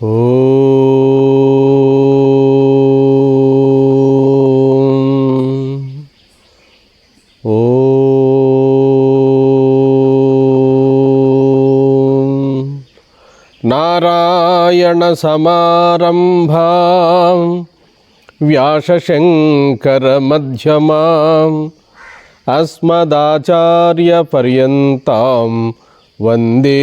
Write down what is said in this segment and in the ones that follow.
ఓ నారాయణ సమారంభా వ్యాసశంకరమధ్యమాం అస్మదాచార్యపర్యంతం వందే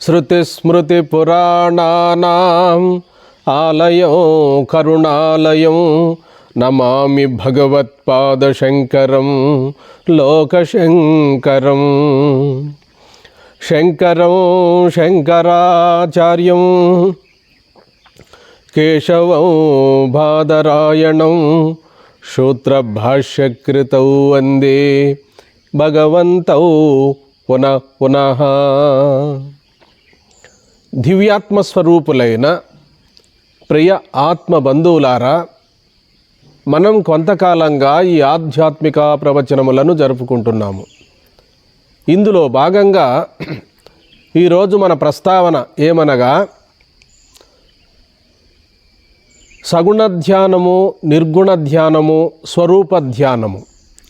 గురుపరంపరాం ఆలయం కరుణాలయం నమామి భగవత్పాదశంకరం లోకశంకరం శంకరం శంకరాచార్యం కేశవం బాదరాయణం సూత్రభాష్యకృతౌ వందే భగవంతౌ పునః పునః. దివ్యాత్మస్వరూపులైన ప్రియ ఆత్మ బంధువులారా మనం కొంతకాలంగా ఈ ఆధ్యాత్మిక ప్రవచనములను జరుపుకుంటున్నాము. ఇందులో భాగంగా ఈరోజు మన ప్రస్తావన ఏమనగా సగుణ ధ్యానము నిర్గుణ ధ్యానము స్వరూప ధ్యానము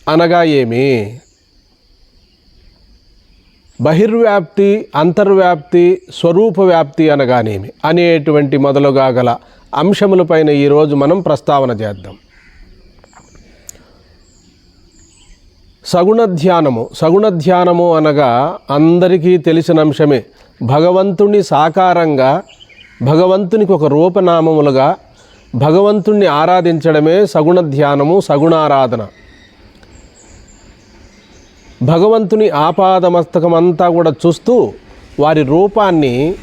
అనగా ఏమి? బహిర్వ్యాప్తి అంతర్వ్యాప్తి స్వరూప వ్యాప్తి అనగానేమి అనేటువంటి మొదలుగా గల అంశములపైన ఈరోజు మనం ప్రస్తావన చేద్దాం. సగుణ ధ్యానము. సగుణ ధ్యానము అనగా అందరికీ తెలిసిన అంశమే. భగవంతుని సాకారంగా భగవంతునికి ఒక రూపనామములుగా భగవంతుణ్ణి ఆరాధించడమే సగుణ ధ్యానము సగుణారాధన. భగవంతుని ఆపాదమస్తకమంతా కూడా చూస్తూ వారి రూపాన్ని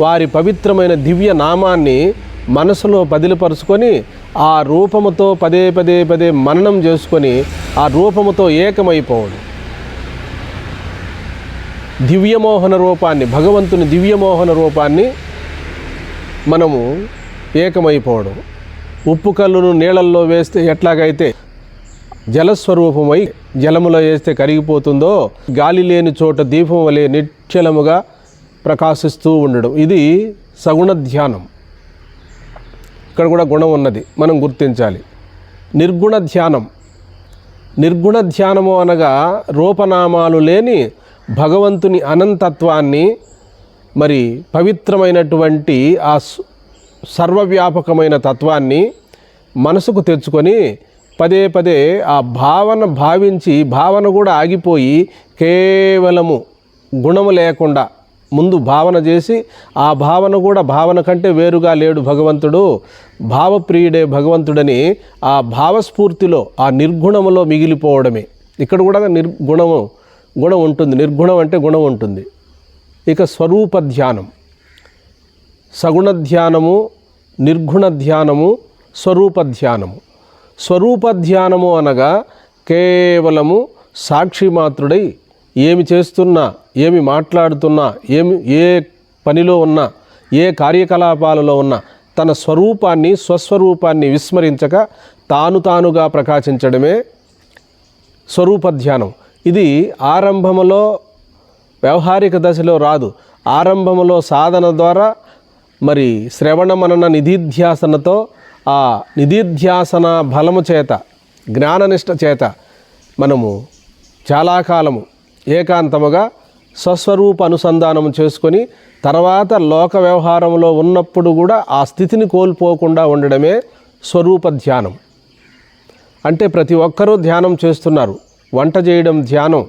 వారి పవిత్రమైన దివ్య నామాన్ని మనసులో బదిలిపరుచుకొని ఆ రూపముతో పదే పదే పదే మననం చేసుకొని ఆ రూపముతో ఏకమైపోవడం. దివ్యమోహన రూపాన్ని భగవంతుని దివ్యమోహన రూపాన్ని మనము ఏకమైపోవడం. ఉప్పు కల్లును నీళ్ళల్లో వేస్తే ఎట్లాగైతే జలస్వరూపమై జలములో వేస్తే కరిగిపోతుందో గాలి లేని చోట దీపం వలె నిశ్చలముగా ప్రకాశిస్తూ ఉండడం. ఇది సగుణ ధ్యానం. ఇక్కడ కూడా గుణం ఉన్నది. మనం గుర్తించాలి. నిర్గుణ ధ్యానం. నిర్గుణ ధ్యానము అనగా రూపనామాలు లేని భగవంతుని అనంతత్వాన్ని మరి పవిత్రమైనటువంటి ఆ సర్వవ్యాపకమైన తత్వాన్ని మనసుకు తెచ్చుకొని పదే పదే ఆ భావన భావించి భావన కూడా ఆగిపోయి కేవలము గుణము లేకుండా ముందు భావన చేసి ఆ భావన కూడా భావన కంటే వేరుగా లేడు భగవంతుడు. భావప్రియుడే భగవంతుడని ఆ భావస్ఫూర్తిలో ఆ నిర్గుణములో మిగిలిపోవడమే. ఇక్కడ కూడా నిర్గుణము గుణం ఉంటుంది. నిర్గుణం అంటే గుణం ఉంటుంది. ఇక స్వరూప ధ్యానం. సగుణ ధ్యానము నిర్గుణ ధ్యానము స్వరూప ధ్యానము. స్వరూప ధ్యానము అనగా కేవలము సాక్షి మాత్రుడై ఏమి చేస్తున్నా ఏమి మాట్లాడుతున్నా ఏమి ఏ పనిలో ఉన్నా ఏ కార్యకలాపాలలో ఉన్నా తన స్వరూపాన్ని స్వస్వరూపాన్ని విస్మరించక తాను తానుగా ప్రకాశించడమే స్వరూప ధ్యానం ఇది ఆరంభములో వ్యవహారిక దశలో రాదు. ఆరంభములో సాధన ద్వారా మరి శ్రవణ మనన నిధిధ్యాసనతో ఆ నిధిధ్యాసన బలము చేత జ్ఞాననిష్ట చేత మనము చాలా కాలము ఏకాంతముగా స్వస్వరూప అనుసంధానం చేసుకొని తర్వాత లోక వ్యవహారంలో ఉన్నప్పుడు కూడా ఆ స్థితిని కోల్పోకుండా ఉండడమే స్వరూప ధ్యానం. అంటే ప్రతి ఒక్కరూ ధ్యానం చేస్తున్నారు. వంట చేయడం ధ్యానం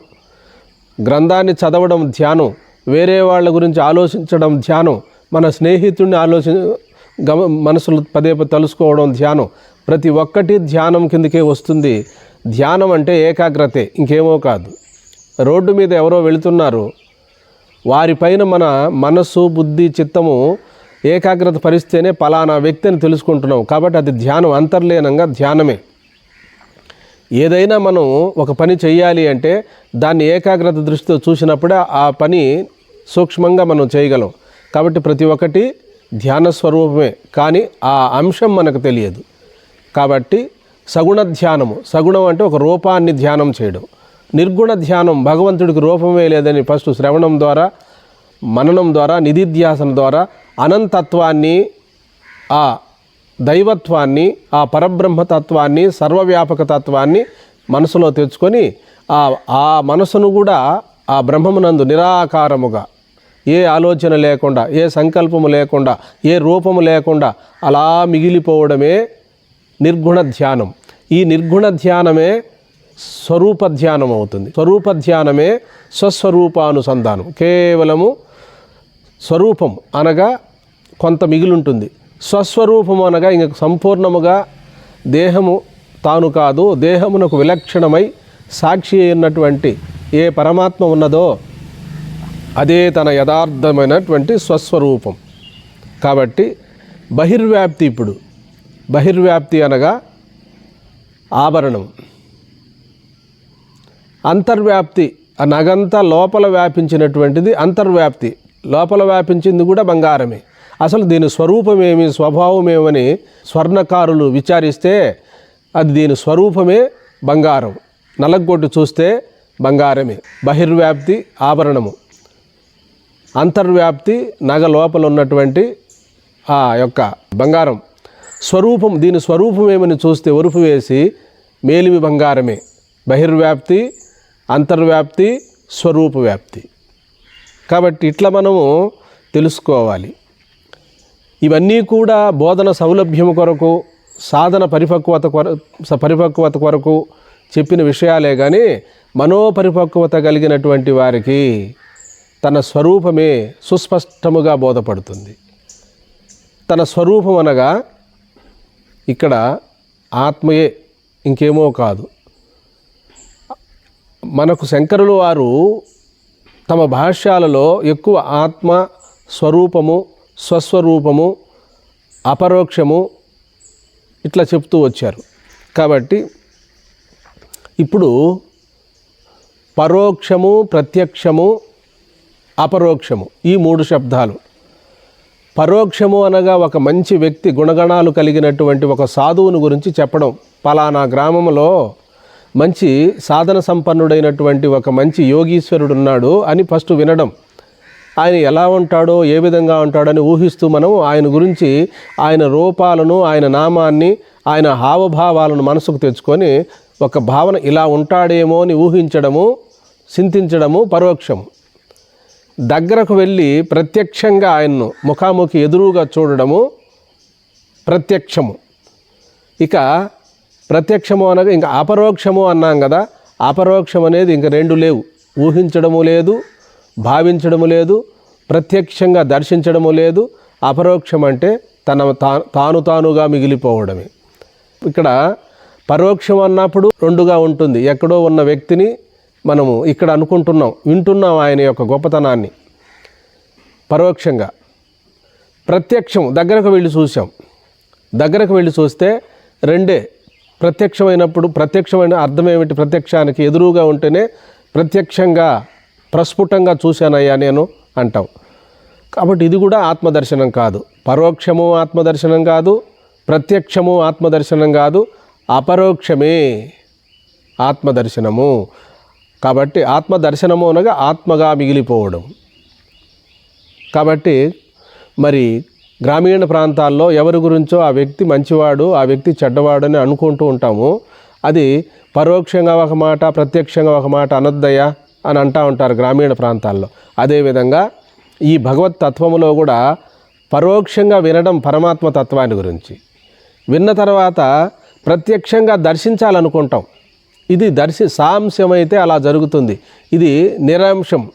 గ్రంథాన్ని చదవడం ధ్యానం వేరే వాళ్ళ గురించి ఆలోచించడం ధ్యానం మన స్నేహితుడిని ఆలోచి గమ మనసులు పదే తలుసుకోవడం ధ్యానం. ప్రతి ఒక్కటి ధ్యానం కిందకే వస్తుంది. ధ్యానం అంటే ఏకాగ్రతే ఇంకేమో కాదు. రోడ్డు మీద ఎవరో వెళుతున్నారు. వారిపైన మన మనస్సు బుద్ధి చిత్తము ఏకాగ్రత పరిస్తేనే పలానా వ్యక్తిని తెలుసుకుంటున్నాం. కాబట్టి అది ధ్యానం అంతర్లీనంగా ధ్యానమే. ఏదైనా మనం ఒక పని చేయాలి అంటే దాన్ని ఏకాగ్రత దృష్టితో చూసినప్పుడే ఆ పని సూక్ష్మంగా మనం చేయగలం. కాబట్టి ప్రతి ఒక్కటి ధ్యాన స్వరూపమే కానీ ఆ అంశం మనకు తెలియదు. కాబట్టి సగుణ ధ్యానము సగుణం అంటే ఒక రూపాన్ని ధ్యానం చేయడం. నిర్గుణ ధ్యానం భగవంతుడికి రూపమే లేదని ఫస్ట్ శ్రవణం ద్వారా మననం ద్వారా నిధిధ్యాసన ద్వారా అనంతత్వాన్ని ఆ దైవత్వాన్ని ఆ పరబ్రహ్మతత్వాన్ని సర్వవ్యాపక తత్వాన్ని మనసులో తెచ్చుకొని ఆ ఆ మనసును కూడా ఆ బ్రహ్మమునందు నిరాకారముగా ఏ ఆలోచన లేకుండా ఏ సంకల్పము లేకుండా ఏ రూపము లేకుండా అలా మిగిలిపోవడమే నిర్గుణ ధ్యానం. ఈ నిర్గుణ ధ్యానమే స్వరూప ధ్యానం అవుతుంది. స్వరూప ధ్యానమే స్వస్వరూపానుసంధానం. కేవలము స్వరూపం అనగా కొంత మిగిలుంటుంది. స్వస్వరూపం అనగా ఇంక సంపూర్ణముగా దేహము తాను కాదు దేహమునకు విలక్షణమై సాక్షి అయినటువంటి ఏ పరమాత్మ ఉన్నదో అదే తన యథార్థమైనటువంటి స్వస్వరూపం. కాబట్టి బహిర్వ్యాప్తి ఇప్పుడు. బహిర్వ్యాప్తి అనగా ఆభరణం. అంతర్వ్యాప్తి ఆ నగంతా లోపల వ్యాపించినటువంటిది అంతర్వ్యాప్తి. లోపల వ్యాపించింది కూడా బంగారమే. అసలు దీని స్వరూపమేమి స్వభావమేమని స్వర్ణకారులు విచారిస్తే అది దీని స్వరూపమే బంగారం. నలగొట్టు చూస్తే బంగారమే. బహిర్వ్యాప్తి ఆభరణము. అంతర్వ్యాప్తి నగ లోపల ఉన్నటువంటి ఆ యొక్క బంగారం. స్వరూపం దీని స్వరూపం ఏమని చూస్తే ఒరుపు వేసి మేలిమి బంగారమే. బహిర్వ్యాప్తి అంతర్వ్యాప్తి స్వరూప వ్యాప్తి. కాబట్టి ఇట్లా మనము తెలుసుకోవాలి. ఇవన్నీ కూడా బోధన సౌలభ్యం కొరకు సాధన పరిపక్వత కొర పరిపక్వత కొరకు చెప్పిన విషయాలే కానీ మనోపరిపక్వత కలిగినటువంటి వారికి తన స్వరూపమే సుస్పష్టముగా బోధపడుతుంది. తన స్వరూపం అనగా ఇక్కడ ఆత్మయే ఇంకేమో కాదు. మనకు శంకరులు వారు తమ భాష్యాలలో ఎక్కువ ఆత్మ స్వరూపము స్వస్వరూపము అపరోక్షము ఇట్లా చెప్తూ వచ్చారు. కాబట్టి ఇప్పుడు పరోక్షము ప్రత్యక్షము అపరోక్షము. ఈ మూడు శబ్దాలు. పరోక్షము అనగా ఒక మంచి వ్యక్తి గుణగణాలు కలిగినటువంటి ఒక సాధువుని గురించి చెప్పడం. పలానా గ్రామంలో మంచి సాధన సంపన్నుడైనటువంటి ఒక మంచి యోగీశ్వరుడు ఉన్నాడు అని ఫస్ట్ వినడం. ఆయన ఎలా ఉంటాడో ఏ విధంగా ఉంటాడని ఊహిస్తూ మనం ఆయన గురించి ఆయన రూపాలను ఆయన నామాన్ని ఆయన హావభావాలను మనసుకు తెచ్చుకొని ఒక భావన ఇలా ఉంటాడేమో అని ఊహించడము చింతించడము పరోక్షము. దగ్గరకు వెళ్ళి ప్రత్యక్షంగా ఆయన్ను ముఖాముఖి ఎదురుగా చూడడము ప్రత్యక్షము. ఇక ప్రత్యక్షము అనగా ఇంకా అపరోక్షము అన్నాం కదా అపరోక్షం అనేది ఇంక రెండు లేవు. ఊహించడము లేదు భావించడము లేదు ప్రత్యక్షంగా దర్శించడము లేదు. అపరోక్షం అంటే తన తా- తాను తానుగా మిగిలిపోవడమే. ఇక్కడ పరోక్షం అన్నప్పుడు రెండుగా ఉంటుంది. ఎక్కడో ఉన్న వ్యక్తిని మనము ఇక్కడ అనుకుంటున్నాం వింటున్నాం ఆయన యొక్క గొప్పతనాన్ని. పరోక్షంగా ప్రత్యక్షం దగ్గరకు వెళ్ళి చూసాం దగ్గరకు వెళ్ళి చూస్తే రెండే ప్రత్యక్షమైనప్పుడు ప్రత్యక్షమైన అర్థం ఏమిటి ప్రత్యక్షానికి ఎదురుగా ఉంటేనే ప్రత్యక్షంగా ప్రస్ఫుటంగా చూశానయ్యా నేను అంటాం. కాబట్టి ఇది కూడా ఆత్మదర్శనం కాదు. పరోక్షము ఆత్మదర్శనం కాదు ప్రత్యక్షము ఆత్మదర్శనం కాదు అపరోక్షమే ఆత్మదర్శనము. కాబట్టి ఆత్మదర్శనము అనగా ఆత్మగా మిగిలిపోవడం. కాబట్టి మరి గ్రామీణ ప్రాంతాల్లో ఎవరి గురించో ఆ వ్యక్తి మంచివాడు ఆ వ్యక్తి చెడ్డవాడు అని అనుకుంటూ ఉంటాము. అది పరోక్షంగా ఒక మాట ప్రత్యక్షంగా ఒక మాట అనొద్దయ్యా అని అంటూ ఉంటారు గ్రామీణ ప్రాంతాల్లో. అదేవిధంగా ఈ భగవత్ తత్వములో కూడా పరోక్షంగా వినడం పరమాత్మ తత్వాన్ని గురించి. విన్న తర్వాత ప్రత్యక్షంగా దర్శించాలనుకుంటాం. ఇది దర్శి సాంశమైతే అలా జరుగుతుంది. ఇది నిరాంశం.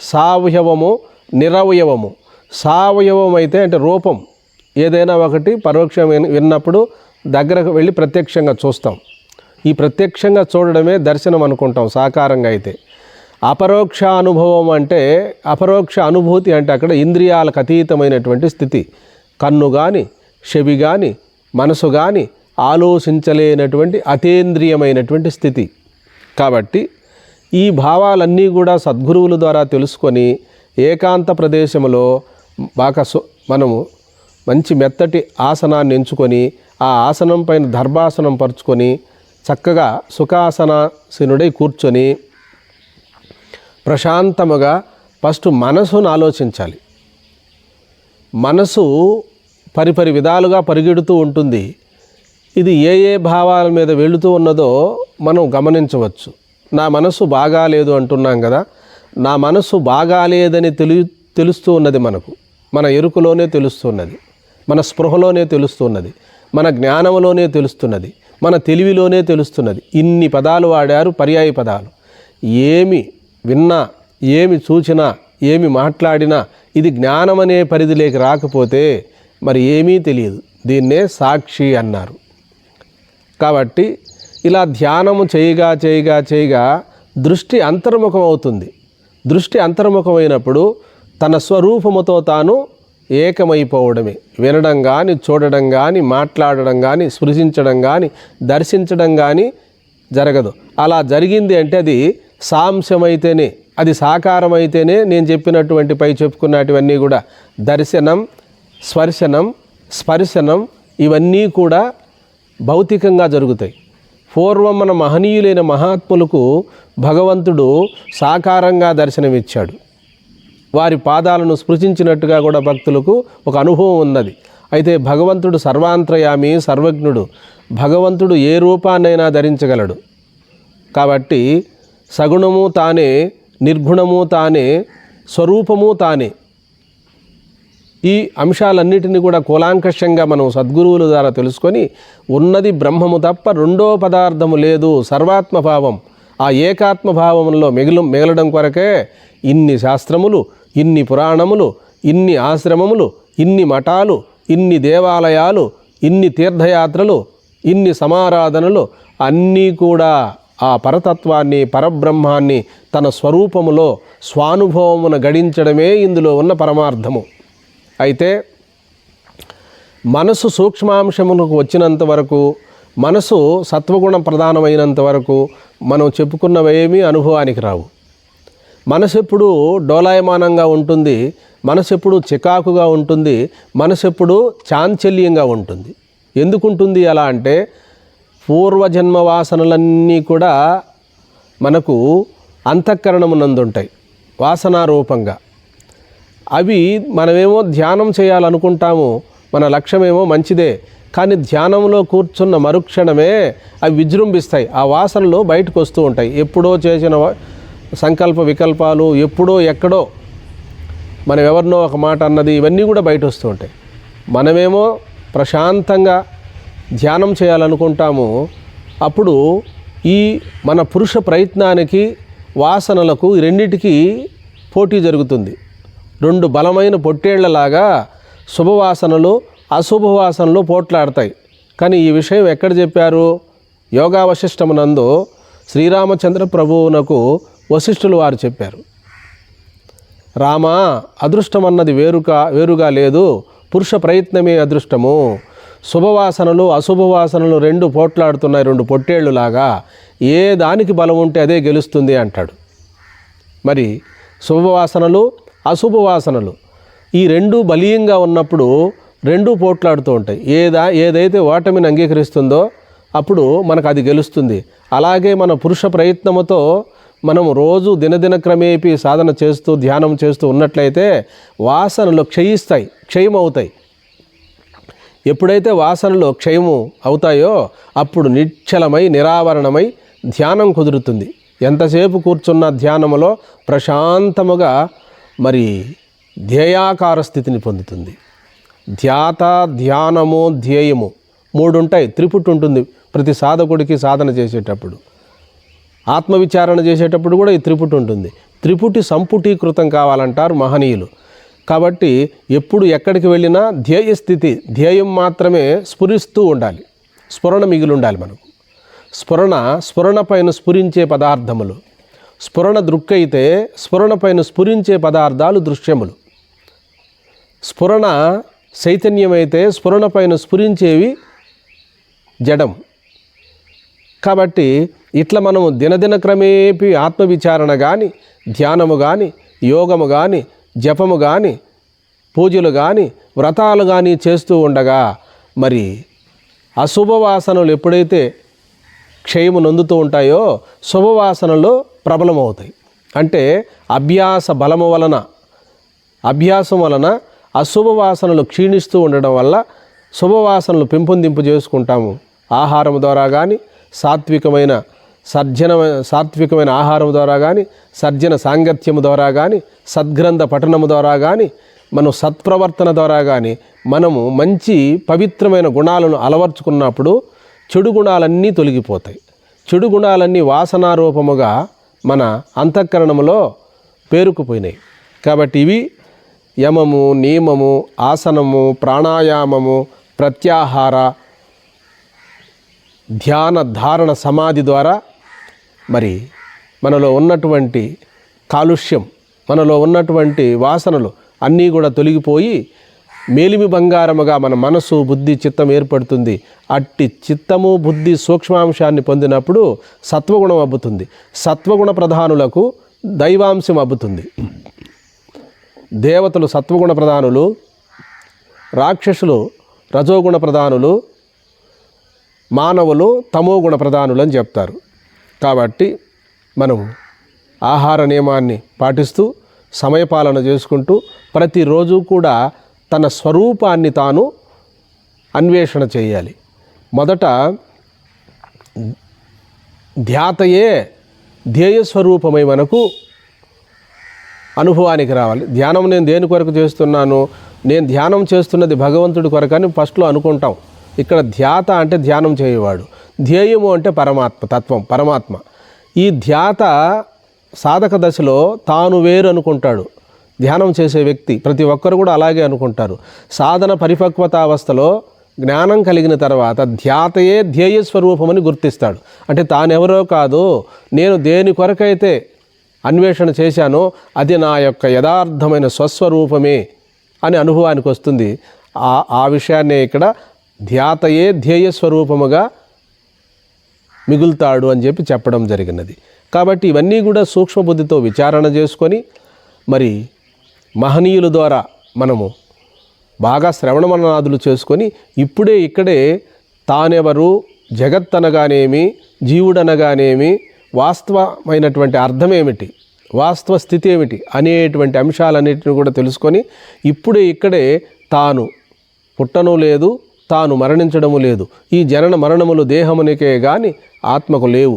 సావయవము నిరవయవము. సావయవం అయితే అంటే రూపం. ఏదైనా ఒకటి పరోక్షం విన్నప్పుడు దగ్గరకు వెళ్ళి ప్రత్యక్షంగా చూస్తాం. ఈ ప్రత్యక్షంగా చూడడమే దర్శనం అనుకుంటాం సాకారంగా అయితే. అపరోక్ష అనుభవం అంటే అపరోక్ష అనుభూతి అంటే అక్కడ ఇంద్రియాలకు అతీతమైనటువంటి స్థితి. కన్ను కానీ చెవి కానీ మనసు కానీ ఆలోచించలేనటువంటి అతేంద్రియమైనటువంటి స్థితి. కాబట్టి ఈ భావాలన్నీ కూడా సద్గురువుల ద్వారా తెలుసుకొని ఏకాంత ప్రదేశంలో బాగా సు మనము మంచి మెత్తటి ఆసనాన్ని ఎంచుకొని ఆ ఆసనం పైన దర్భాసనం పరుచుకొని చక్కగా సుఖాసనాసీనుడై కూర్చొని ప్రశాంతముగా ఫస్ట్ మనసును ఆలోచించాలి. మనసు పరిపరి విధాలుగా పరిగెడుతూ ఉంటుంది. ఇది ఏ ఏ భావాల మీద వెళుతూ ఉన్నదో మనం గమనించవచ్చు. నా మనసు బాగాలేదు అంటున్నాం కదా నా మనసు బాగాలేదని తెలు తెలుస్తూ ఉన్నది మనకు. మన ఎరుకలోనే తెలుస్తున్నది మన స్పృహలోనే తెలుస్తున్నది మన జ్ఞానంలోనే తెలుస్తున్నది మన తెలివిలోనే తెలుస్తున్నది. ఇన్ని పదాలు వాడారు పర్యాయ పదాలు. ఏమి విన్నా ఏమి చూచినా ఏమి మాట్లాడినా ఇది జ్ఞానం అనే పరిధిలోకి రాకపోతే మరి ఏమీ తెలియదు. దీన్నే సాక్షి అన్నారు. కాబట్టి ఇలా ధ్యానము చేయగా చేయగా చేయగా దృష్టి అంతర్ముఖం అవుతుంది దృష్టి అంతర్ముఖమైనప్పుడు తన స్వరూపముతో తాను ఏకమైపోవడమే. వినడం కానీ చూడడం కానీ మాట్లాడడం కానీ స్పృశించడం కానీ దర్శించడం కానీ జరగదు. అలా జరిగింది అంటే అది సాంశమైతేనే అది సాకారమైతేనే నేను చెప్పినటువంటి పై చెప్పుకున్నటివన్నీ కూడా దర్శనం స్పర్శనం స్పర్శనం ఇవన్నీ కూడా భౌతికంగా జరుగుతాయి. పూర్వం మన మహనీయులైన మహాత్ములకు భగవంతుడు సాకారంగా దర్శనమిచ్చాడు. వారి పాదాలను స్పృశించినట్టుగా కూడా భక్తులకు ఒక అనుభవం ఉన్నది. అయితే భగవంతుడు సర్వాంతర్యామి సర్వజ్ఞుడు. భగవంతుడు ఏ రూపాన్నైనా ధరించగలడు. కాబట్టి సగుణము తానే నిర్గుణము తానే స్వరూపము తానే ఈ అంశాలన్నిటిని కూడా కూలాంకషంగా మనం సద్గురువుల ద్వారా తెలుసుకొని ఉన్నది బ్రహ్మము తప్ప రెండో పదార్థము లేదు. సర్వాత్మభావం. ఆ ఏకాత్మభావంలో మిగిలి మిగలడం కొరకే ఇన్ని శాస్త్రములు ఇన్ని పురాణములు ఇన్ని ఆశ్రమములు ఇన్ని మఠాలు ఇన్ని దేవాలయాలు ఇన్ని తీర్థయాత్రలు ఇన్ని సమారాధనలు అన్నీ కూడా ఆ పరతత్వాన్ని పరబ్రహ్మాన్ని తన స్వరూపములో స్వానుభవమున గడించడమే ఇందులో ఉన్న పరమార్థము. అయితే మనసు సూక్ష్మాంశములకు వచ్చినంత వరకు మనసు సత్వగుణం ప్రధానమైనంత వరకు మనం చెప్పుకున్నవేమీ అనుభవానికి రావు. మనసు ఎప్పుడు డోలాయమానంగా ఉంటుంది మనసు ఎప్పుడు చికాకుగా ఉంటుంది మనసు ఎప్పుడు చాంచల్యంగా ఉంటుంది. ఎందుకుంటుంది అలా అంటే పూర్వజన్మ వాసనలన్నీ కూడా మనకు అంతఃకరణమునందుంటాయి వాసనారూపంగా. అవి మనమేమో ధ్యానం చేయాలనుకుంటాము మన లక్ష్యమేమో మంచిదే కానీ ధ్యానంలో కూర్చున్న మరుక్షణమే అవి విజృంభిస్తాయి ఆ వాసనలు బయటకు వస్తూ ఉంటాయి. ఎప్పుడో చేసిన సంకల్ప వికల్పాలు ఎప్పుడో ఎక్కడో మనం ఎవరినో ఒక మాట అన్నది ఇవన్నీ కూడా బయట వస్తూ ఉంటాయి. మనమేమో ప్రశాంతంగా ధ్యానం చేయాలనుకుంటాము అప్పుడు ఈ మన పురుష ప్రయత్నానికి వాసనలకు ఈ రెండిటికి పోటీ జరుగుతుంది. రెండు బలమైన పొట్టేళ్ళలాగా శుభవాసనలు అశుభవాసనలు పోట్లాడతాయి. కానీ ఈ విషయం ఎక్కడ చెప్పారు? యోగావశిష్టమునందు శ్రీరామచంద్ర ప్రభువునకు వశిష్ఠులు వారు చెప్పారు. రామా అదృష్టం అన్నది వేరుగా వేరుగా లేదు పురుష ప్రయత్నమే అదృష్టము. శుభవాసనలు అశుభవాసనలు రెండు పోట్లాడుతున్నాయి రెండు పొట్టేళ్ళులాగా ఏ దానికి బలం ఉంటే అదే గెలుస్తుంది అంటాడు. మరి శుభవాసనలు అశుభవాసనలు. ఈ రెండు బలీయంగా ఉన్నప్పుడు రెండు పోట్లాడుతూ ఉంటాయి. ఏదా ఏదైతే ఓటమిని అంగీకరిస్తుందో అప్పుడు మనకు అది గెలుస్తుంది. అలాగే మన పురుష ప్రయత్నముతో మనం రోజు దినదిన క్రమేపీ సాధన చేస్తూ ధ్యానం చేస్తూ ఉన్నట్లయితే వాసనలు క్షయిస్తాయి క్షయమవుతాయి. ఎప్పుడైతే వాసనలు క్షయము అవుతాయో అప్పుడు నిశ్చలమై నిరావరణమై ధ్యానం కుదురుతుంది. ఎంతసేపు కూర్చున్న ధ్యానములో ప్రశాంతముగా మరి ధ్యేయాకార స్థితిని పొందుతుంది. ధ్యాత ధ్యానము ధ్యేయము మూడు ఉంటాయి త్రిపుట్ ఉంటుంది ప్రతి సాధకుడికి సాధన చేసేటప్పుడు. ఆత్మవిచారణ చేసేటప్పుడు కూడా ఈ త్రిపుటి ఉంటుంది. త్రిపుటి సంపుటీకృతం కావాలంటారు మహనీయులు. కాబట్టి ఎప్పుడు ఎక్కడికి వెళ్ళినా ధ్యేయ స్థితి ధ్యేయం మాత్రమే స్ఫురిస్తూ ఉండాలి. స్ఫురణ మిగిలి ఉండాలి మనకు. స్ఫురణ స్ఫురణ పైన స్ఫురించే పదార్థములు. స్ఫురణ దృక్కైతే స్ఫురణపైన స్ఫురించే పదార్థాలు దృశ్యములు. స్ఫురణ చైతన్యమైతే స్ఫురణపైన స్ఫురించేవి జడం. కాబట్టి ఇట్లా మనము దినదిన క్రమేపి ఆత్మవిచారణ కానీ ధ్యానము కానీ యోగము కానీ జపము కానీ పూజలు కానీ వ్రతాలు కానీ చేస్తూ ఉండగా మరి అశుభవాసనలు ఎప్పుడైతే క్షయము నందుతూ ఉంటాయో శుభవాసనలు ప్రబలమవుతాయి. అంటే అభ్యాస బలము వలన అభ్యాసం వలన అశుభ వాసనలు క్షీణిస్తూ ఉండడం వల్ల శుభవాసనలు పెంపొందింపు చేసుకుంటాము. ఆహారం ద్వారా కానీ సాత్వికమైన సర్జన సాత్వికమైన ఆహారం ద్వారా కానీ సర్జన సాంగత్యము ద్వారా కానీ సద్గ్రంథ పఠనము ద్వారా కానీ మనం సత్ప్రవర్తన ద్వారా కానీ మనము మంచి పవిత్రమైన గుణాలను అలవర్చుకున్నప్పుడు చెడు గుణాలన్నీ తొలగిపోతాయి. చెడు గుణాలన్నీ వాసనారూపముగా మన అంతఃకరణములో పేరుకుపోయినాయి. కాబట్టి ఇవి యమము నియమము ఆసనము ప్రాణాయామము ప్రత్యాహార ధ్యాన ధారణ సమాధి ద్వారా మరి మనలో ఉన్నటువంటి కాలుష్యం మనలో ఉన్నటువంటి వాసనలు అన్నీ కూడా తొలగిపోయి మేలిమి బంగారముగా మన మనసు బుద్ధి చిత్తం ఏర్పడుతుంది. అట్టి చిత్తము బుద్ధి సూక్ష్మాంశాన్ని పొందినప్పుడు సత్వగుణం అబ్బుతుంది. సత్వగుణ ప్రధానులకు దైవాంశం అబ్బుతుంది. దేవతలు సత్వగుణ ప్రధానులు రాక్షసులు రజోగుణ ప్రధానులు మానవులు తమోగుణ ప్రధానులు అని చెప్తారు. కాబట్టి మనం ఆహార నియమాన్ని పాటిస్తూ సమయపాలన చేసుకుంటూ ప్రతిరోజు కూడా తన స్వరూపాన్ని తాను అన్వేషణ చేయాలి. మొదట ధ్యాతయే ధ్యేయస్వరూపమై మనకు అనుభవానికి రావాలి. ధ్యానం నేను దేని కొరకు చేస్తున్నాను? నేను ధ్యానం చేస్తున్నది భగవంతుడి కొరకని ఫస్ట్లో అనుకుంటాం. ఇక్కడ ధ్యాత అంటే ధ్యానం చేయవాడు. ధ్యేయము అంటే పరమాత్మ తత్వం పరమాత్మ. ఈ ధ్యాత సాధక దశలో తాను వేరు అనుకుంటాడు. ధ్యానం చేసే వ్యక్తి ప్రతి ఒక్కరు కూడా అలాగే అనుకుంటారు. సాధన పరిపక్వతావస్థలో జ్ఞానం కలిగిన తర్వాత ధ్యాతయే ధ్యేయ స్వరూపమని గుర్తిస్తాడు. అంటే తానెవరో కాదు నేను దేని కొరకైతే అన్వేషణ చేశానో అది నా యొక్క యథార్థమైన స్వస్వరూపమే అని అనుభవానికి వస్తుంది. ఆ ఆ విషయాన్నే ఇక్కడ ధ్యాతయే ధ్యేయ స్వరూపముగా మిగులుతాడు అని చెప్పి చెప్పడం జరిగినది. కాబట్టి ఇవన్నీ కూడా సూక్ష్మబుద్ధితో విచారణ చేసుకొని మరి మహనీయుల ద్వారా మనము బాగా శ్రవణ మననాదులు చేసుకొని ఇప్పుడే ఇక్కడే తానెవరు జగత్తనగానేమి జీవుడనగానేమి వాస్తవమైనటువంటి అర్థమేమిటి వాస్తవ స్థితి ఏమిటి అనేటువంటి అంశాలన్నిటిని కూడా తెలుసుకొని ఇప్పుడే ఇక్కడే తాను పుట్టను లేదు తాను మరణించడము లేదు. ఈ జనన మరణములు దేహమునికే గాని ఆత్మకు లేవు.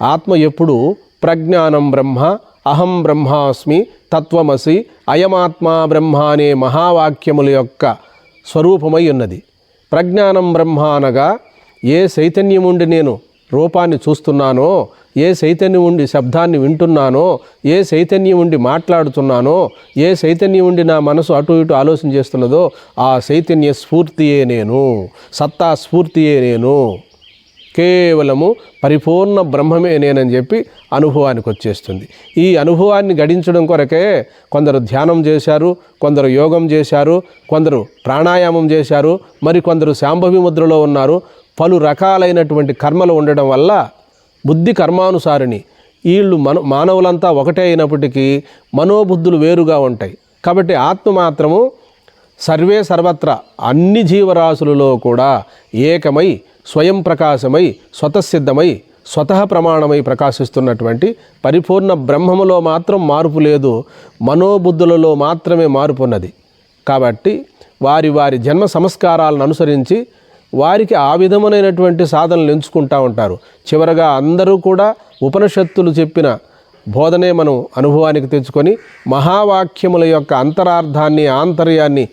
ఆత్మ ఎప్పుడు ప్రజ్ఞానం బ్రహ్మ అహం బ్రహ్మాస్మి తత్వమసి అయమాత్మా బ్రహ్మ అనే మహావాక్యముల యొక్క స్వరూపమై ఉన్నది. ప్రజ్ఞానం బ్రహ్మ అనగా ఏ చైతన్యం ఉండి నేను రూపాన్ని చూస్తున్నానో ఏ చైతన్యం ఉండి శబ్దాన్ని వింటున్నానో ఏ చైతన్యం ఉండి మాట్లాడుతున్నానో ఏ చైతన్యం ఉండి నా మనసు అటు ఇటు ఆలోచన చేస్తున్నదో ఆ చైతన్య స్ఫూర్తియే నేను సత్తా స్ఫూర్తియే నేను. కేవలము పరిపూర్ణ బ్రహ్మమే నేనని చెప్పి అనుభవానికి వచ్చేస్తుంది. ఈ అనుభవాన్ని గడించడం కొరకే కొందరు ధ్యానం చేశారు కొందరు యోగం చేశారు కొందరు ప్రాణాయామం చేశారు మరి కొందరు శాంభవి ముద్రలో ఉన్నారు. పలు రకాలైనటువంటి కర్మలు ఉండడం వల్ల బుద్ధి కర్మానుసారిణి. వీళ్ళు మన మానవులంతా ఒకటే అయినప్పటికీ మనోబుద్ధులు వేరుగా ఉంటాయి. కాబట్టి ఆత్మ మాత్రము సర్వే సర్వత్ర అన్ని జీవరాశులలో కూడా ఏకమై స్వయం ప్రకాశమై స్వతసిద్ధమై స్వతః ప్రమాణమై ప్రకాశిస్తున్నటువంటి పరిపూర్ణ బ్రహ్మములో మాత్రం మార్పు లేదు మనోబుద్ధులలో మాత్రమే మార్పు ఉన్నది. కాబట్టి వారి వారి జన్మ సంస్కారాలను అనుసరించి వారికి ఆ విధమునైనటువంటి సాధనలు ఎంచుకుంటూ ఉంటారు. చివరగా అందరూ కూడా ఉపనిషత్తులు చెప్పిన బోధనే మనం అనుభవానికి తెచ్చుకొని మహావాక్యముల యొక్క అంతరార్థాన్ని ఆంతర్యాన్ని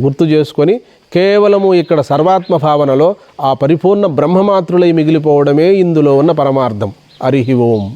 గుర్తు చేసుకొని కేవలము ఇక్కడ సర్వాత్మ భావనలో ఆ పరిపూర్ణ బ్రహ్మమాత్రులై మిగిలిపోవడమే ఇందులో ఉన్న పరమార్థం. హరి ఓం.